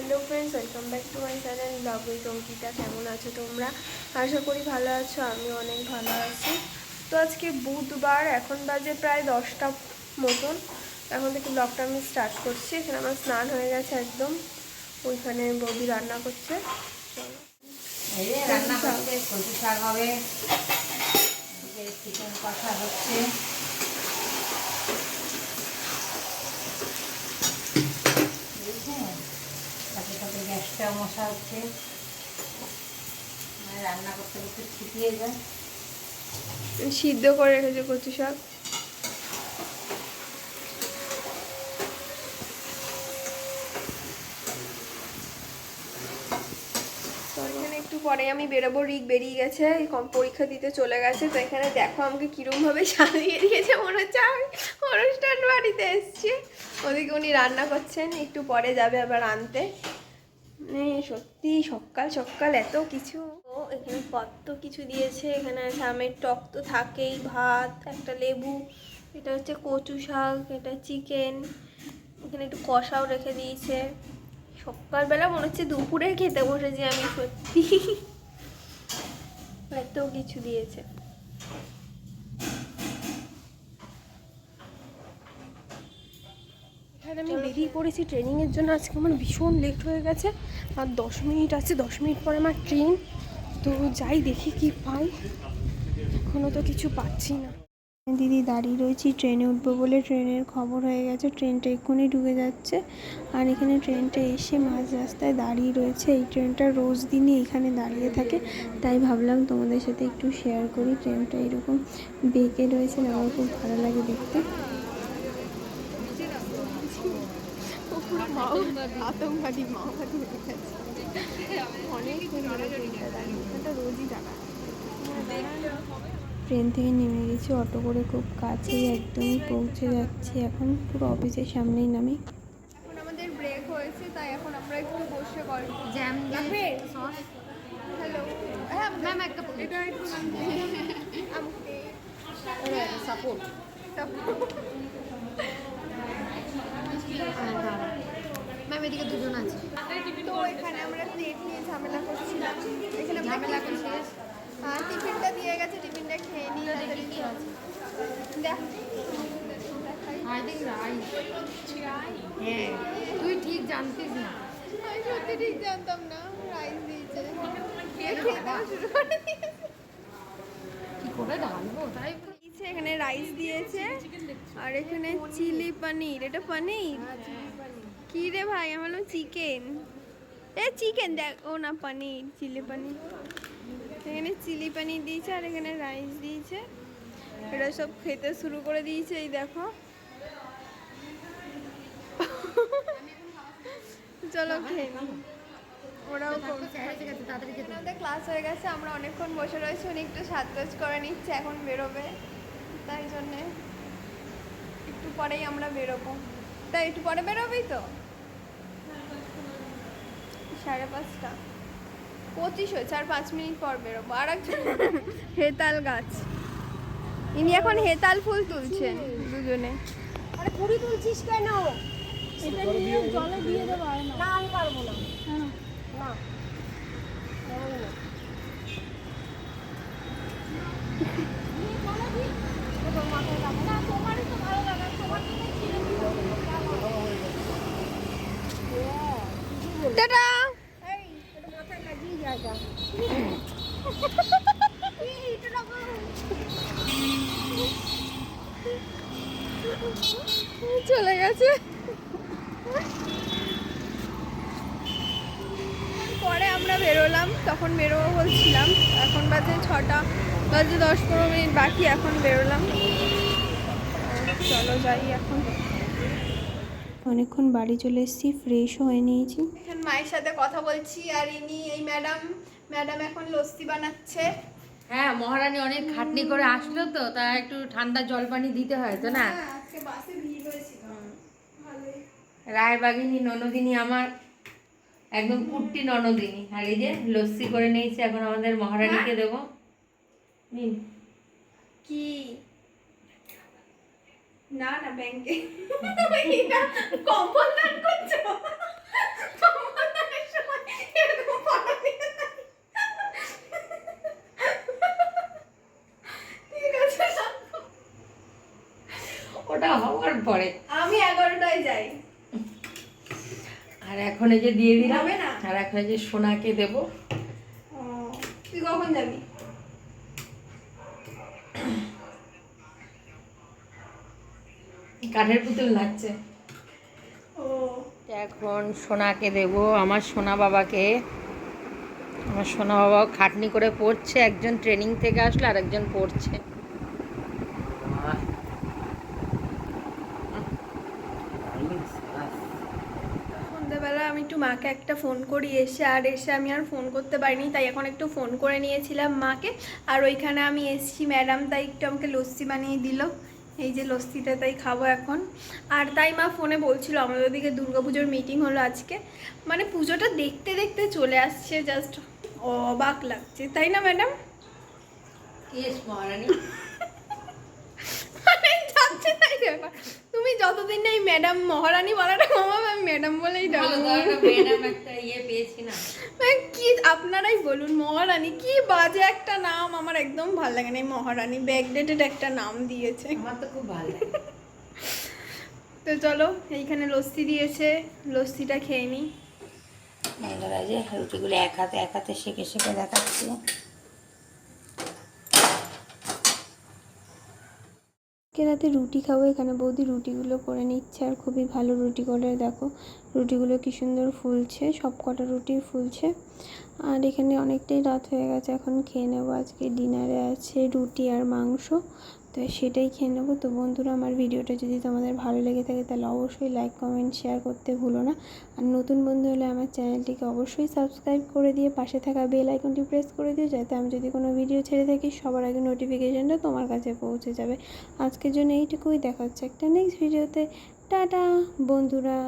Hello friends welcome back to my channel vlog with Ankita কেমন আছো তোমরা? আশা করি ভালো আছো আমি অনেক ভালো আছি। তো আজকে বুধবার, এখন বাজে প্রায় দশটা মতন। এখন থেকে ব্লগটা আমি স্টার্ট করছি, এখানে আমার স্নান হয়ে গেছে একদম। ওইখানে বৌদি রান্না করছে। রান্না হবে। চিকেন হচ্ছে বুঝেছেন? সাথে গ্যাসটাও মশা হচ্ছে। মানে রান্না করতে করতে ছিটিয়ে যায়। সিদ্ধ করে রেখেছে কচু শাক? একটু পরে আমি বেরোবো রিক বেরিয়ে গেছে পরীক্ষা দিতে চলে গেছে, তো এখানে দেখো আমাকে কিরমভাবে সাজিয়ে দিয়েছে মনে হচ্ছে অনুষ্ঠান বাড়িতে এসছি। ওদিকে উনি রান্না করছেন, একটু পরে যাবে আবার আনতে। মানে সত্যি সকাল সকাল এত কিছু। ও এখানে কত কিছু দিয়েছে, এখানে আছে আমের টক তো থাকেই, ভাত, একটা লেবু, এটা হচ্ছে কচু শাক, এটা চিকেন, এখানে একটু কষাও রেখে দিয়েছে। সকালবেলা মনে হচ্ছে দুপুরে খেতে বসেছি আমি, সত্যি। এত কিছু দিয়েছে। এখানে আমি বেরিয়ে পড়েছি ট্রেনিংয়ের জন্য। আজকে আমার ভীষণ লেট হয়ে গেছে। আর দশ মিনিট আছে, দশ মিনিট পরে আমার ট্রেন তো যাই দেখি কি পাই। এখনও তো কিছু পাচ্ছি না। দিদি দাঁড়িয়ে রয়েছি ট্রেনে উঠবো বলে। ট্রেনের খবর হয়ে গেছে ট্রেনটা এক্ষুনি ঢুকে যাচ্ছে। আর এখানে ট্রেনটা এসে মাঝ রাস্তায় দাঁড়িয়ে রয়েছে। এই ট্রেনটা রোজ দিনই এখানে দাঁড়িয়ে থাকে। তাই ভাবলাম তোমাদের সাথে একটু শেয়ার করি। ট্রেনটা এরকম বেঁকে রয়েছে আমার খুব ভালো লাগে দেখতে। আতঙ্কবাদী হয়ে গেছে অনেকক্ষণ ধরে ট্রেনটা রোজই দাঁড়ায় ট্রেন থেকে নেমে গেছি অটো করে খুব কাছেই একদমই পৌঁছে যাচ্ছি। এখন পুরো অফিসের সামনেই নামি। এখন আমাদের ব্রেক হয়েছে তাই এখন আমরা একটু বসে গল্প জ্যাম লাগবে? হ্যালো হ্যাঁ ম্যাম একটা এটা একটু আমাকে সাপোর্ট ম্যাম এদিকে দুজন আছে। তো এখানে আমরা প্লেট নিয়ে ঝামেলা করছিলাম। এখানে ঝামেলা করছিস? হ্যাঁ টিফিনটা দিয়ে গেছে টিফিনটা খেয়ে তাড়াতাড়ি দেখ আই রাইস হ্যাঁ। তুই ঠিক জানতিস না। আমি সত্যি ঠিক জানতাম না রাইস দিয়েছে। কি করে ঢালবো তাই দিয়েছে, এখানে রাইস দিয়েছে। আর এখানে চিলি পনির এটা পনির। কি রে ভাই? আমার চিকেন। এ চিকেন দেখ, ও না পনির, চিলি পনির। এখানে চিলি পনির দিয়েছে আর এখানে রাইস দিয়েছে। এটা সব খেতে শুরু করে দিয়েছে, এই দেখো। চলো খেয়ে। ওরাও ক্লাস হয়ে গেছে, আমরা অনেকক্ষণ বসে রয়েছি, উনি একটু সাজগোজ করে নিচ্ছে, এখন বেরোবে। তাই জন্যে একটু পরেই আমরা বেরোবো। তাই একটু পরে বেরোবি তো? সাড়ে পাঁচটা। পঁচিশ হয়েছে আর পাঁচ মিনিট পর বেরোবো। আর একজন হেতাল গাছ। ইনি এখন হেতাল ফুল তুলছেন দুজনে। আরে কুড়ি তুলছিস কেন? এটা নিয়ে জলে দিয়ে দেবো না। আমি পারব না না পারব না। নিয়ে চলো দি। তোর মাথায় লাগে। না, তোমারই তো ভালো লাগে, তোমার জন্যই ছিঁড়ে দিবো। Yeah, কি বলব? টাটা এই, এটা মাথায় লাগিয়ে যা যা। এই, এটা রাখো। চলে গেছে। পরে আমরা বেরোলাম তখন বেরোবো বলছিলাম। এখন বাজে ছটা বাজে দশ পনেরো মিনিট বাকি এখন বেরোলাম। চলো যাই এখন। অনেকক্ষণ বাড়ি চলে এসেছি ফ্রেশও হয়ে নিয়েছি। এখন মায়ের সাথে কথা বলছি আর ইনি এই ম্যাডাম ম্যাডাম এখন লস্যি বানাচ্ছে। হ্যাঁ মহারানী অনেক খাটনি করে আসলো তো তা একটু ঠান্ডা জল পানি দিতে হয় তো না? হ্যাঁ, আজকে বাসে ভিড় হয়েছিল। ভালোই। রায়বাগিনী ননদিনী আমার একদম কুট্টি ননদিনী। আর এই যে লস্যি করে নিয়েছি এখন আমাদের মহারানীকে দেবো। নিন। কি? না না ব্যাংকে। কম্বল পরে। আমি এগারোটায় যাই। আর এখন এই যে দিয়ে দিলাম আর এখন এই যে সোনাকে দেব। তুই কখন যাবি? কাঠের পুতুল ও। এখন সোনাকে দেব আমার সোনা বাবাকে। আমার সোনা বাবা খাটনি করে পড়ছে একজন ট্রেনিং থেকে আসলে আর একজন পড়ছে সন্ধ্যাবেলা আমি একটু মাকে একটা ফোন করি এসে আর এসে আমি আর ফোন করতে পারিনি তাই এখন একটু ফোন করে নিয়েছিলাম মাকে। আর ওইখানে আমি এসছি ম্যাডাম তাই একটু আমাকে লস্যি বানিয়ে দিল। এই যে লস্যিটা তাই খাব এখন। আর তাই মা ফোনে বলছিল আমাদের ওদিকে দুর্গাপুজোর মিটিং হলো আজকে। মানে পুজোটা দেখতে দেখতে চলে আসছে জাস্ট অবাক লাগছে। তাই না ম্যাডাম? ইয়েস মহারানী। তাই ব্যাপার। যতদিন না এই ম্যাডাম মহারানী বলাটা কমাবে আমি ম্যাডাম বলেই ম্যাডাম একটা ইয়ে পেয়েছি না। মানে কি আপনারাই বলুন মহারানী কি বাজে একটা নাম আমার একদম ভালো লাগে না। এই মহারানী ব্যাকডেটেড একটা নাম দিয়েছে। আমার তো খুব ভালো লাগে। তো চলো এইখানে লস্যি দিয়েছে লস্যিটা খেয়ে নিই এবার যে রুটিগুলো এক হাতে এক হাতে শেখে শেখে দেখাচ্ছি। আজকে রাতে রুটি খাব, এখানে বৌদি রুটিগুলো করে নিচ্ছে আর খুবই ভালো রুটি করে। দেখো রুটিগুলো কি সুন্দর ফুলছে সব কটা রুটি ফুলছে। আর এখানে অনেকটাই রাত হয়ে গেছে, এখন খেয়ে নেব। আজকে ডিনারে আছে রুটি আর মাংস। তো সেটাই খেয়ে নেব। তো বন্ধুরা, আমার ভিডিওটা যদি তোমাদের ভালো লেগে থাকে, তাহলে অবশ্যই লাইক কমেন্ট শেয়ার করতে ভুলো না। আর নতুন বন্ধু হলে আমার চ্যানেলটিকে অবশ্যই সাবস্ক্রাইব করে দিয়ে পাশে থাকা বেল আইকনটি প্রেস করে দিও, যাতে আমি যদি কোনো ভিডিও ছেড়ে থাকি, সবার আগে নোটিফিকেশানটা তোমার কাছে পৌঁছে যাবে। আজকের জন্য এইটুকুই, দেখা হচ্ছে একটা নেক্সট ভিডিওতে টাটা, বন্ধুরা।